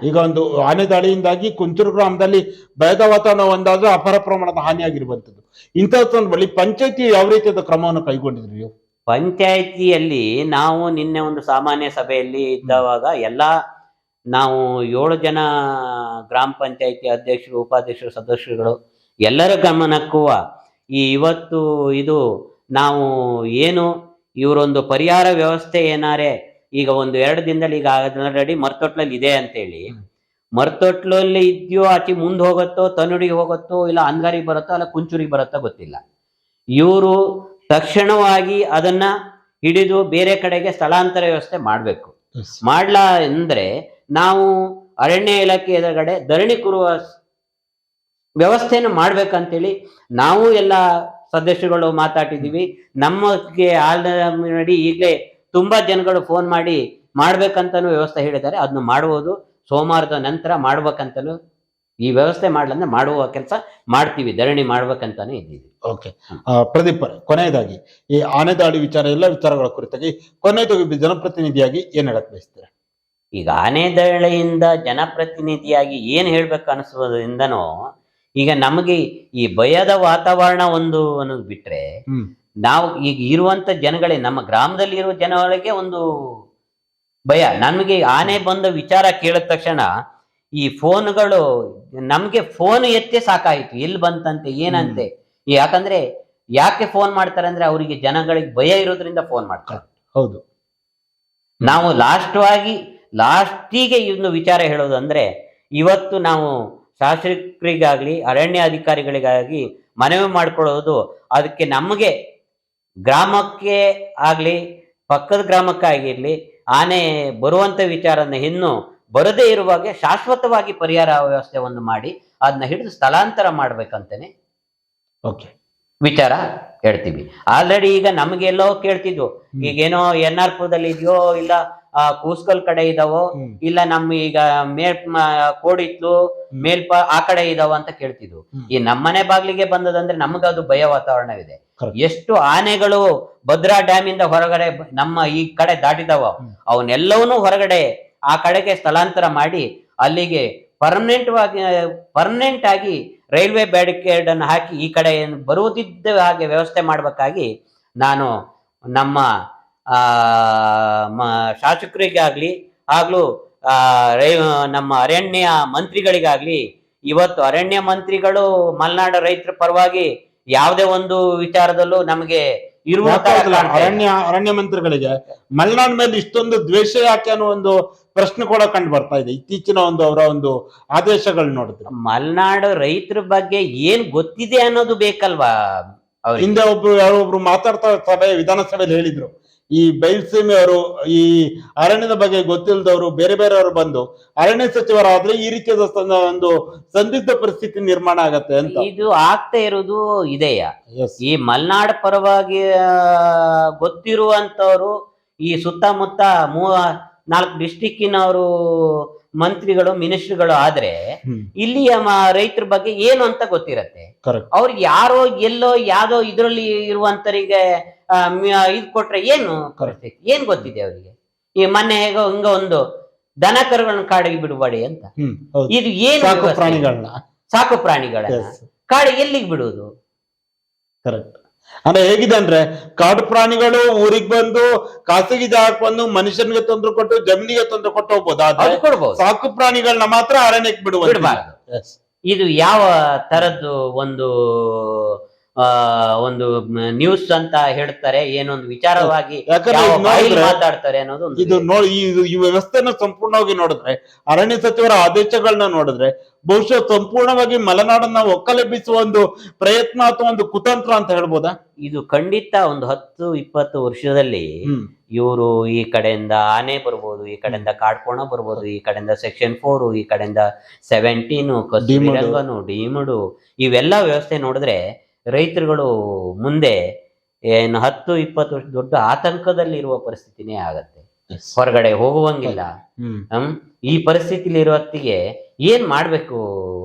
[SPEAKER 1] ಈಗ ಒಂದು ಆನೆ ದಾಳಿಯಿಂದಾಗಿ ಕುಂತೂರು ಗ್ರಾಮದಲ್ಲಿ ಭಯದ ವಾತಾವರಣ ಒಂದಾದ್ರೂ ಅಪಾರ ಪ್ರಮಾಣದ ಹಾನಿಯಾಗಿರುವಂತದ್ದು ಇಂಥದ್ದೊಂದು ಬಳಿ ಪಂಚಾಯತಿ ಯಾವ ರೀತಿಯಾದ ಕ್ರಮವನ್ನು ಕೈಗೊಂಡಿದ್ರಿ ಪಂಚಾಯತಿಯಲ್ಲಿ
[SPEAKER 2] ಪಂಚಾಯಿತಿಯಲ್ಲಿ ನಾವು ನಿನ್ನೆ ಒಂದು ಸಾಮಾನ್ಯ ಸಭೆಯಲ್ಲಿ ಇದ್ದವಾಗ ಎಲ್ಲ ನಾವು ಏಳು ಜನ ಗ್ರಾಮ ಪಂಚಾಯಿತಿ ಅಧ್ಯಕ್ಷರು ಉಪಾಧ್ಯಕ್ಷರು ಸದಸ್ಯರುಗಳು ಎಲ್ಲರ ಗಮನಕ್ಕೂ ಈ ಇವತ್ತು ಇದು ನಾವು ಏನು ಇವರೊಂದು ಪರಿಹಾರ ವ್ಯವಸ್ಥೆ ಏನಾರೆ ಈಗ ಒಂದು ಎರಡು ದಿನದಲ್ಲಿ ಈಗ ಆಲ್ರೆಡಿ ಮರ್ತೊಟ್ಲಲ್ಲಿ ಇದೆ ಅಂತೇಳಿ. ಮರ್ತೊಟ್ಲಲ್ಲಿ ಇದೆಯೋ ಆಚೆ ಮುಂದೆ ಹೋಗುತ್ತೋ ತನ್ನುಡಿಗೆ ಹೋಗುತ್ತೋ ಇಲ್ಲ ಅಂಗಾರಿಗೆ ಬರುತ್ತೋ ಅಲ್ಲ ಕುಂಚೂರಿಗೆ ಬರುತ್ತೋ ಗೊತ್ತಿಲ್ಲ. ಇವರು ತಕ್ಷಣವಾಗಿ ಅದನ್ನ ಹಿಡಿದು ಬೇರೆ ಕಡೆಗೆ ಸ್ಥಳಾಂತರ ವ್ಯವಸ್ಥೆ ಮಾಡಬೇಕು. ಮಾಡ್ಲಾ ಅಂದ್ರೆ ನಾವು ಅರಣ್ಯ ಇಲಾಖೆ ಎದುರುಗಡೆ ಧರಣಿ ಕೂರುವ ವ್ಯವಸ್ಥೆಯನ್ನು ಮಾಡ್ಬೇಕಂತೇಳಿ ನಾವು ಎಲ್ಲ ಸದಸ್ಯರುಗಳು ಮಾತಾಡಿದ್ದೀವಿ. ನಮಗೆ ಆಲ್ರೆಡಿ ಈಗಲೇ ತುಂಬಾ ಜನಗಳು ಫೋನ್ ಮಾಡಿ ಮಾಡ್ಬೇಕಂತನೂ ವ್ಯವಸ್ಥೆ ಹೇಳಿದ್ದಾರೆ. ಅದನ್ನು ಮಾಡುವುದು ಸೋಮವಾರದ ನಂತರ ಮಾಡ್ಬೇಕಂತಲೂ ಈ ವ್ಯವಸ್ಥೆ ಮಾಡ್ಲಂದ್ರೆ ಮಾಡುವ ಕೆಲಸ ಮಾಡ್ತೀವಿ ಧರಣಿ ಮಾಡ್ಬೇಕಂತಾನೆ ಇದ್ದೀವಿ.
[SPEAKER 1] ಓಕೆ ಪ್ರದೀಪ್ ಕೊನೆಯದಾಗಿ ಈ ಆನೆ ದಾಳಿ ವಿಚಾರ ಎಲ್ಲ ವಿಚಾರಗಳ ಕುರಿತಾಗಿ ಕೊನೆಯದಾಗಿ ಜನಪ್ರತಿನಿಧಿಯಾಗಿ ಏನ್ ಹೇಳಕ್ ಬಯಸ್ತೀರಾ?
[SPEAKER 2] ಈಗ ಆನೆ ದಾಳಿಯಿಂದ ಜನಪ್ರತಿನಿಧಿಯಾಗಿ ಏನ್ ಹೇಳ್ಬೇಕು ಅನಿಸೋದ್ರಿಂದನೋ ಈಗ ನಮಗೆ ಈ ಭಯದ ವಾತಾವರಣ ಒಂದು ಅನ್ನೋದು ಬಿಟ್ರೆ ನಾವು ಈಗ ಇರುವಂತ ಜನಗಳೇ ನಮ್ಮ ಗ್ರಾಮದಲ್ಲಿ ಇರುವ ಜನಗಳಿಗೆ ಒಂದು ಭಯ. ನಮಗೆ ಆನೆ ಬಂದ ವಿಚಾರ ಕೇಳಿದ ತಕ್ಷಣ ಈ ಫೋನ್ಗಳು ನಮ್ಗೆ ಫೋನ್ ಎತ್ತೆ ಸಾಕಾಯಿತು. ಎಲ್ಲಿ ಬಂತಂತೆ ಏನಂತೆ? ಯಾಕಂದ್ರೆ ಯಾಕೆ ಫೋನ್ ಮಾಡ್ತಾರೆ ಅಂದ್ರೆ ಅವರಿಗೆ ಜನಗಳಿಗೆ ಭಯ ಇರೋದ್ರಿಂದ ಫೋನ್ ಮಾಡ್ತಾರೆ.
[SPEAKER 1] ಹೌದು.
[SPEAKER 2] ನಾವು ಲಾಸ್ಟ್ ಆಗಿ ಲಾಸ್ಟಿಗೆ ಇನ್ನು ವಿಚಾರ ಹೇಳೋದು ಅಂದ್ರೆ ಇವತ್ತು ನಾವು ಶಾಸಕರಿಗಾಗ್ಲಿ ಅರಣ್ಯ ಅಧಿಕಾರಿಗಳಿಗಾಗಿ ಮನವಿ ಮಾಡಿಕೊಳ್ಳೋದು ಅದಕ್ಕೆ ನಮಗೆ ಗ್ರಾಮಕ್ಕೆ ಆಗಲಿ ಪಕ್ಕದ ಗ್ರಾಮಕ್ಕಾಗಿರಲಿ ಆನೆ ಬರುವಂಥ ವಿಚಾರನ ಇನ್ನೂ ಬರದೇ ಇರುವಾಗೆ ಶಾಶ್ವತವಾಗಿ ಪರಿಹಾರ ವ್ಯವಸ್ಥೆಯನ್ನು ಮಾಡಿ ಅದನ್ನ ಹಿಡಿದು ಸ್ಥಳಾಂತರ ಮಾಡ್ಬೇಕಂತಾನೆ
[SPEAKER 1] ಓಕೆ
[SPEAKER 2] ವಿಚಾರ ಹೇಳ್ತೀವಿ. ಆಲ್ರೆಡಿ ಈಗ ನಮಗೆಲ್ಲೋ ಕೇಳ್ತಿದ್ವು. ಈಗೇನೋ ಎನ್ ಆರ್ ಪುರದಲ್ಲಿ ಇದೆಯೋ ಇಲ್ಲ ಕೂಸ್ಕಲ್ ಕಡೆ ಇದಾವೋ. ಇಲ್ಲ ನಮ್ಮ ಈಗ ಮೇಲ್ ಕೋಡಿತ್ಲು ಮೇಲ್ಪ ಆ ಕಡೆ ಇದಾವ ಅಂತ ಕೇಳ್ತಿದ್ವು. ಈ ನಮ್ಮನೆ ಬಾಗ್ಲಿಗೆ ಬಂದದಂದ್ರೆ ಅದು ಭಯ ವಾತಾವರಣವಿದೆ. ಎಷ್ಟು ಆನೆಗಳು ಭದ್ರಾ ಡ್ಯಾಮ್ ಇಂದ ಹೊರಗಡೆ ನಮ್ಮ ಈ ಕಡೆ ದಾಟಿದಾವ. ಅವನ್ನೆಲ್ಲವನ್ನೂ ಹೊರಗಡೆ ಆ ಕಡೆಗೆ ಸ್ಥಳಾಂತರ ಮಾಡಿ ಅಲ್ಲಿಗೆ ಪರ್ಮನೆಂಟ್ ಆಗಿ ಪರ್ಮನೆಂಟ್ ಆಗಿ ರೈಲ್ವೆ ಬ್ಯಾರಿಕೇಡ್ ಅನ್ನು ಹಾಕಿ ಈ ಕಡೆ ಬರುವುದಿದ್ದ ಹಾಗೆ ವ್ಯವಸ್ಥೆ ಮಾಡಬೇಕಾಗಿ ನಾನು ನಮ್ಮ ಮ- ಶಾಸಕರಿಗಾಗ್ಲಿ ಆಗ್ಲೂ ಆ, ರೈ ನಮ್ಮ ಅರಣ್ಯ ಮಂತ್ರಿಗಳಿಗಾಗ್ಲಿ ಇವತ್ತು ಅರಣ್ಯ ಮಂತ್ರಿಗಳು ಮಲೆನಾಡ ರೈತರ ಪರವಾಗಿ ಯಾವುದೇ ಒಂದು ವಿಚಾರದಲ್ಲೂ ನಮಗೆ ಇರುವ.
[SPEAKER 1] ಅರಣ್ಯ ಅರಣ್ಯ ಮಂತ್ರಿಗಳಿಗೆ ಮಲೆನಾಡ್ ಮೇಲೆ ಇಷ್ಟೊಂದು ದ್ವೇಷ ಯಾಕೆ ಅನ್ನೋ ಒಂದು ಪ್ರಶ್ನೆ ಕೂಡ ಕಂಡು ಬರ್ತಾ ಇದೆ. ಇತ್ತೀಚಿನ ಒಂದು ಅವರ ಒಂದು ಆದೇಶಗಳು ನೋಡಿದ್ರೆ.
[SPEAKER 2] ಮಲೆನಾಡು ರೈತರ ಬಗ್ಗೆ ಏನ್ ಗೊತ್ತಿದೆ ಅನ್ನೋದು ಬೇಕಲ್ವಾ
[SPEAKER 1] ಹಿಂದೆ ಒಬ್ರು ಯಾರೊಬ್ರು ಮಾತಾಡ್ತಾ ಸಭೆ ವಿಧಾನಸಭೆಯಲ್ಲಿ ಹೇಳಿದ್ರು. ಈ ಬಯಲುಸೀಮೆ ಅವರು ಈ ಅರಣ್ಯದ ಬಗ್ಗೆ ಗೊತ್ತಿಲ್ಲದವರು ಬೇರೆ ಬೇರೆಯವರು ಬಂದು ಅರಣ್ಯ ಸಚಿವರಾದ್ರೆ ಈ ರೀತಿಯಾದ ಒಂದು ಸಂದಿಗ್ಧ ಪರಿಸ್ಥಿತಿ ನಿರ್ಮಾಣ ಆಗತ್ತೆ ಅಂತ.
[SPEAKER 2] ಇದು ಆಗ್ತಾ ಇರೋದು ಇದೆಯಾ. ಈ ಮಲ್ನಾಡ್ ಪರವಾಗಿ ಗೊತ್ತಿರುವಂತವರು ಈ ಸುತ್ತಮುತ್ತ ಮೂವ ನಾಲ್ಕು ಡಿಸ್ಟಿಕ್ಕಿನವರು ಮಂತ್ರಿಗಳು ಮಿನಿಸ್ಟ್ರಿಗಳು ಆದ್ರೆ ಇಲ್ಲಿಯ ರೈತರ ಬಗ್ಗೆ ಏನು ಅಂತ ಗೊತ್ತಿರತ್ತೆ?
[SPEAKER 1] ಅವ್ರು
[SPEAKER 2] ಅವ್ರಿಗೆ ಯಾರೋ ಎಲ್ಲೋ ಯಾವ್ದೋ ಇದರಲ್ಲಿ ಇರುವಂತರಿಗೆ ಇದ್ ಕೊಟ್ರೆ ಏನು ಕೊರತೆ ಏನ್ ಗೊತ್ತಿದೆ ಅವರಿಗೆ? ಈ ಮೊನ್ನೆ ಹೇಗೋ ಹಿಂಗ ಒಂದು ದನ ಕರುಗಳನ್ನ ಕಾಡಿಗೆ ಬಿಡಬೇಡಿ ಅಂತ. ಇದು ಏನು?
[SPEAKER 1] ಪ್ರಾಣಿಗಳನ್ನ.
[SPEAKER 2] ಸಾಕು ಪ್ರಾಣಿಗಳನ್ನ. ಕಾಡು ಎಲ್ಲಿಗೆ ಬಿಡುವುದು?
[SPEAKER 1] ಕರೆಕ್ಟ್ ಅಂದ್ರೆ ಹೇಗಿದೆ ಅಂದ್ರೆ ಕಾಡು ಪ್ರಾಣಿಗಳು ಊರಿಗೆ ಬಂದು ಖಾಸಗಿ ಜಾಗಕ್ಕೆ ಬಂದು ಮನುಷ್ಯನಿಗೆ ತೊಂದರೆ ಕೊಟ್ಟು ಜಮೀನಿಗೆ ತೊಂದರೆ ಕೊಟ್ಟು ಹೋಗ್ಬೋದು. ಸಾಕು ಪ್ರಾಣಿಗಳನ್ನ ಮಾತ್ರ ಅರಣ್ಯಕ್ಕೆ ಬಿಡುವ
[SPEAKER 2] ಇದು ಯಾವ ತರದ್ದು ಒಂದು ಒಂದು ನ್ಯೂಸ್ ಅಂತ ಹೇಳ್ತಾರೆ ಏನೊಂದು ವಿಚಾರವಾಗಿ ಮಾತಾಡ್ತಾರೆ ಅನ್ನೋದು
[SPEAKER 1] ಇದು ನೋಡಿ ಈ ವ್ಯವಸ್ಥೆನ ಸಂಪೂರ್ಣವಾಗಿ ನೋಡಿದ್ರೆ ಅರಣ್ಯ ಸಚಿವರ ಆದೇಶಗಳನ್ನ ನೋಡಿದ್ರೆ ಬಹುಶಃ ಸಂಪೂರ್ಣವಾಗಿ ಮಲೆನಾಡನ್ನ ಒಕ್ಕಲೆಬ್ಬಿಸುವ ಒಂದು ಪ್ರಯತ್ನ ಅಥವಾ ಒಂದು ಕುತಂತ್ರ ಅಂತ ಹೇಳ್ಬೋದಾ?
[SPEAKER 2] ಇದು ಖಂಡಿತ ಒಂದು ಹತ್ತು ಇಪ್ಪತ್ತು ವರ್ಷದಲ್ಲಿ ಇವರು ಈ ಕಡೆಯಿಂದ ಆನೆ ಬರ್ಬೋದು ಈ ಕಡೆಯಿಂದ ಕಾಡ್ಕೋಣ ಬರ್ಬೋದು ಈ ಕಡೆಯಿಂದ ಸೆಕ್ಷನ್ ಫೋರ್ ಈ ಕಡೆಯಿಂದ ಸೆವೆಂಟೀನು
[SPEAKER 1] ಡಿಮಡು
[SPEAKER 2] ಇವೆಲ್ಲ ವ್ಯವಸ್ಥೆ ನೋಡಿದ್ರೆ ರೈತರುಗಳು ಮುಂದೆ ಏನು ಹತ್ತು ಇಪ್ಪತ್ತು ವರ್ಷ ದೊಡ್ಡ ಆತಂಕದಲ್ಲಿ ಇರುವ ಪರಿಸ್ಥಿತಿನೇ ಆಗತ್ತೆ. ಹೊರಗಡೆ ಹೋಗುವಂಗಿಲ್ಲ.
[SPEAKER 1] ಹ್ಮ್.
[SPEAKER 2] ಹ್ಮ್. ಈ ಪರಿಸ್ಥಿತಿಲಿ ಇರೋ ಹೊತ್ತಿಗೆ ಏನ್ ಮಾಡ್ಬೇಕು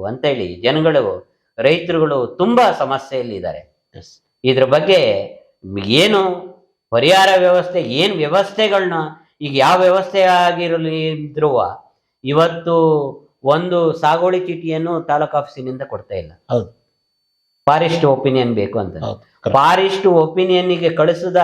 [SPEAKER 2] ಅಂತೇಳಿ ಜನಗಳು ರೈತರುಗಳು ತುಂಬಾ ಸಮಸ್ಯೆಯಲ್ಲಿ ಇದ್ದಾರೆ ಇದ್ರ ಬಗ್ಗೆ ಏನು ಪರಿಹಾರ ವ್ಯವಸ್ಥೆ ಏನ್ ವ್ಯವಸ್ಥೆಗಳನ್ನ ಈಗ ಯಾವ ವ್ಯವಸ್ಥೆ ಆಗಿರಲಿ ಇದ್ರುವ ಇವತ್ತು ಒಂದು ಸಾಗುವಳಿ ಚೀಟಿಯನ್ನು ತಾಲೂಕು ಆಫೀಸಿನಿಂದ ಕೊಡ್ತಾ ಇಲ್ಲ.
[SPEAKER 1] ಹೌದು.
[SPEAKER 2] ಫಾರೆಸ್ಟ್ ಒಪಿನಿಯನ್ ಬೇಕು ಅಂತ. ಫಾರೆಸ್ಟ್ ಒಪಿನಿಯನ್ಗೆ ಕಳಿಸಿದ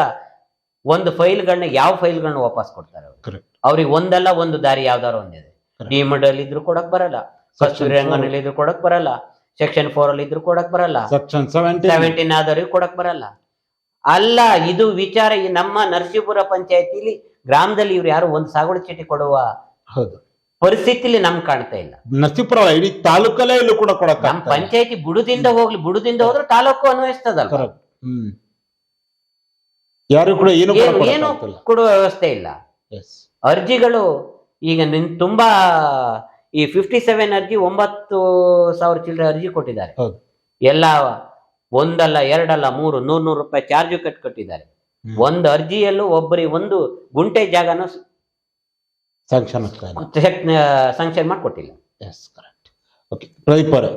[SPEAKER 2] ಒಂದು ಫೈಲ್ಗಳನ್ನ ಯಾವ ಫೈಲ್ಗಳನ್ನ ವಾಪಸ್ ಕೊಡ್ತಾರೆ ಅವ್ರು? ಅವ್ರಿಗೆ ಒಂದಲ್ಲ ಒಂದು ದಾರಿ ಯಾವ್ದಾರು ಒಂದಿದೆ
[SPEAKER 1] ಡಿ
[SPEAKER 2] ಡಿಮಡ್ ಅಲ್ಲಿ ಇದ್ರು ಕೊಡಕ್ ಬರಲ್ಲ. ಕಸ್ತೂರಿ ರಂಗನಲ್ಲಿ ಇದ್ರು ಕೊಡಕ್ ಬರಲ್ಲ. ಸೆಕ್ಷನ್ ಫೋರ್ ಅಲ್ಲಿ ಇದ್ರು ಕೊಡಕ್ ಬರಲ್ಲ.
[SPEAKER 1] ಸೆಕ್ಷನ್ ಸೆವೆಂಟೀನ್
[SPEAKER 2] ಆದವ್ರಿಗೆ ಕೊಡಕ್ ಬರಲ್ಲ. ಅಲ್ಲ ಇದು ವಿಚಾರ ಈ ನಮ್ಮ ನರಸೀಪುರ ಪಂಚಾಯತಿಲಿ ಗ್ರಾಮದಲ್ಲಿ ಇವ್ರು ಯಾರು ಒಂದು ಸಾಗುಳಿ ಚೀಟಿ ಕೊಡುವ
[SPEAKER 1] ಹೌದು.
[SPEAKER 2] ಪರಿಸ್ಥಿತಿಲಿ ನಮ್ ಕಾಣ್ತಾ ಇಲ್ಲ.
[SPEAKER 1] ನರಸೀಪುರ ಇಡೀ ತಾಲೂಕಲ್ಲೇ ಇಲ್ಲೂ ಕೂಡ ಕೊಡಕ್
[SPEAKER 2] ನಮ್ ಪಂಚಾಯತಿ ಬುಡದಿಂದ ಹೋಗ್ಲಿ ಬುಡದಿಂದ ಹೋದ್ರೆ ತಾಲೂಕು ಅನ್ವಯಿಸ್ತದಲ್ಲ
[SPEAKER 1] ಹ್ಮ್. ಯಾರು ಕೂಡ ಏನು
[SPEAKER 2] ಏನು ಕೊಡುವ ವ್ಯವಸ್ಥೆ ಇಲ್ಲ. ಅರ್ಜಿಗಳು ಈಗ ನಿನ್ ತುಂಬಾ ಈ ಫಿಫ್ಟಿ ಸೆವೆನ್ ಅರ್ಜಿ ಒಂಬತ್ತು ಸಾವಿರ ಚಿಲ್ಲರೆ ಅರ್ಜಿ ಕೊಟ್ಟಿದ್ದಾರೆ. ಎಲ್ಲ ಒಂದಲ್ಲ ಎರಡಲ್ಲ ಮೂರು ನೂರ್ ನೂರು ರೂಪಾಯಿ ಚಾರ್ಜ್ ಕಟ್ ಕೊಟ್ಟಿದ್ದಾರೆ. ಒಂದು ಅರ್ಜಿಯಲ್ಲೂ ಒಬ್ಬರಿಗೆ ಒಂದು ಗುಂಟೆ ಜಾಗನ
[SPEAKER 1] ಸ್ಯಾಂಕ್ಷನ್ ಆಗ್ತಾ ಇಲ್ಲ
[SPEAKER 2] ಸ್ಯಾಂಕ್ಷನ್ ಮಾಡಿ ಕೊಟ್ಟಿಲ್ಲ
[SPEAKER 1] ಎಸ್ ಕರೆಕ್ಟ್ ಓಕೆ ಪ್ರದೀಪ್ ಅವರೇ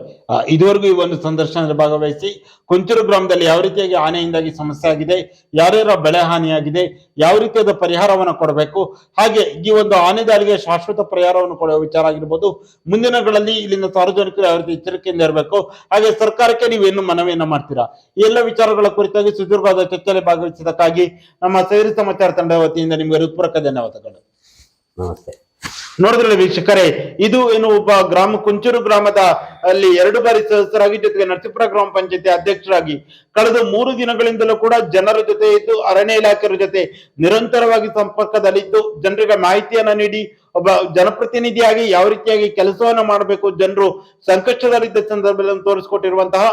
[SPEAKER 1] ಇದುವರೆಗೂ ಈ ಒಂದು ಸಂದರ್ಶನದಲ್ಲಿ ಭಾಗವಹಿಸಿ ಕುಂಚೂರು ಗ್ರಾಮದಲ್ಲಿ ಯಾವ ರೀತಿಯಾಗಿ ಆನೆಯಿಂದಾಗಿ ಸಮಸ್ಯೆ ಆಗಿದೆ ಯಾರ್ಯಾರ ಬೆಳೆ ಹಾನಿಯಾಗಿದೆ ಯಾವ ರೀತಿಯಾದ ಪರಿಹಾರವನ್ನು ಕೊಡಬೇಕು ಹಾಗೆ ಈ ಒಂದು ಆನೆ ದಾಳಿಗೆ ಶಾಶ್ವತ ಪರಿಹಾರವನ್ನು ಕೊಡುವ ವಿಚಾರ ಆಗಿರ್ಬೋದು ಮುಂದಿನಗಳಲ್ಲಿ ಇಲ್ಲಿನ ಸಾರ್ವಜನಿಕರು ಯಾವ ರೀತಿ ಎಚ್ಚರಿಕೆಯಿಂದ ಇರಬೇಕು ಹಾಗೆ ಸರ್ಕಾರಕ್ಕೆ ನೀವೇನು ಮನವಿಯನ್ನ ಮಾಡ್ತೀರಾ? ಈ ಎಲ್ಲ ವಿಚಾರಗಳ ಕುರಿತಾಗಿ ಸುದೀರ್ಘವಾದ ಚರ್ಚೆಯಲ್ಲಿ ಭಾಗವಹಿಸಿದ್ದಕ್ಕಾಗಿ ನಮ್ಮ ಸೇರಿ ಸಮಾಚಾರ ತಂಡದ ವತಿಯಿಂದ ನಿಮಗೆ ಹೃತ್ಪೂರ್ವಕ ಧನ್ಯವಾದಗಳು.
[SPEAKER 2] ನಮಸ್ತೆ.
[SPEAKER 1] ನೋಡಿದ್ರಲ್ಲ ವೀಕ್ಷಕರೇ, ಇದು ಏನು ಒಬ್ಬ ಗ್ರಾಮ ಕುಂಚೂರು ಗ್ರಾಮದ ಅಲ್ಲಿ ಎರಡು ಬಾರಿ ಸದಸ್ಯರಾಗಿ ಜೊತೆಗೆ ನರಸೀಪುರ ಗ್ರಾಮ ಪಂಚಾಯತಿ ಅಧ್ಯಕ್ಷರಾಗಿ ಕಳೆದ ಮೂರು ದಿನಗಳಿಂದಲೂ ಕೂಡ ಜನರ ಜೊತೆ ಇದ್ದು, ಅರಣ್ಯ ಇಲಾಖೆಯ ಜೊತೆ ನಿರಂತರವಾಗಿ ಸಂಪರ್ಕದಲ್ಲಿದ್ದು, ಜನರಿಗೆ ಮಾಹಿತಿಯನ್ನ ನೀಡಿ, ಒಬ್ಬ ಜನಪ್ರತಿನಿಧಿಯಾಗಿ ಯಾವ ರೀತಿಯಾಗಿ ಕೆಲಸವನ್ನ ಮಾಡಬೇಕು ಜನರು ಸಂಕಷ್ಟದಲ್ಲಿದ್ದ ಸಂದರ್ಭದಲ್ಲಿ ತೋರಿಸಿಕೊಟ್ಟಿರುವಂತಹ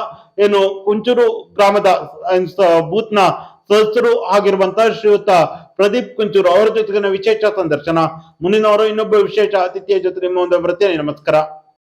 [SPEAKER 1] ಏನು ಕುಂಚೂರು ಗ್ರಾಮದ ಬೂತ್ನ ಸದಸ್ಯರು ಆಗಿರುವಂತಹ ಶ್ರೀಯುತ ಪ್ರದೀಪ್ ಕುಂಚೂರು ಅವರ ಜೊತೆಗಿನ ವಿಶೇಷ ಸಂದರ್ಶನ. ಮುಂದಿನವರು ಇನ್ನೊಬ್ಬ ವಿಶೇಷ ಅತಿಥಿಯ ಜೊತೆ ನಿಮ್ಮ ಒಂದು ಬರ್ತೇನೆ ನಮಸ್ಕಾರ.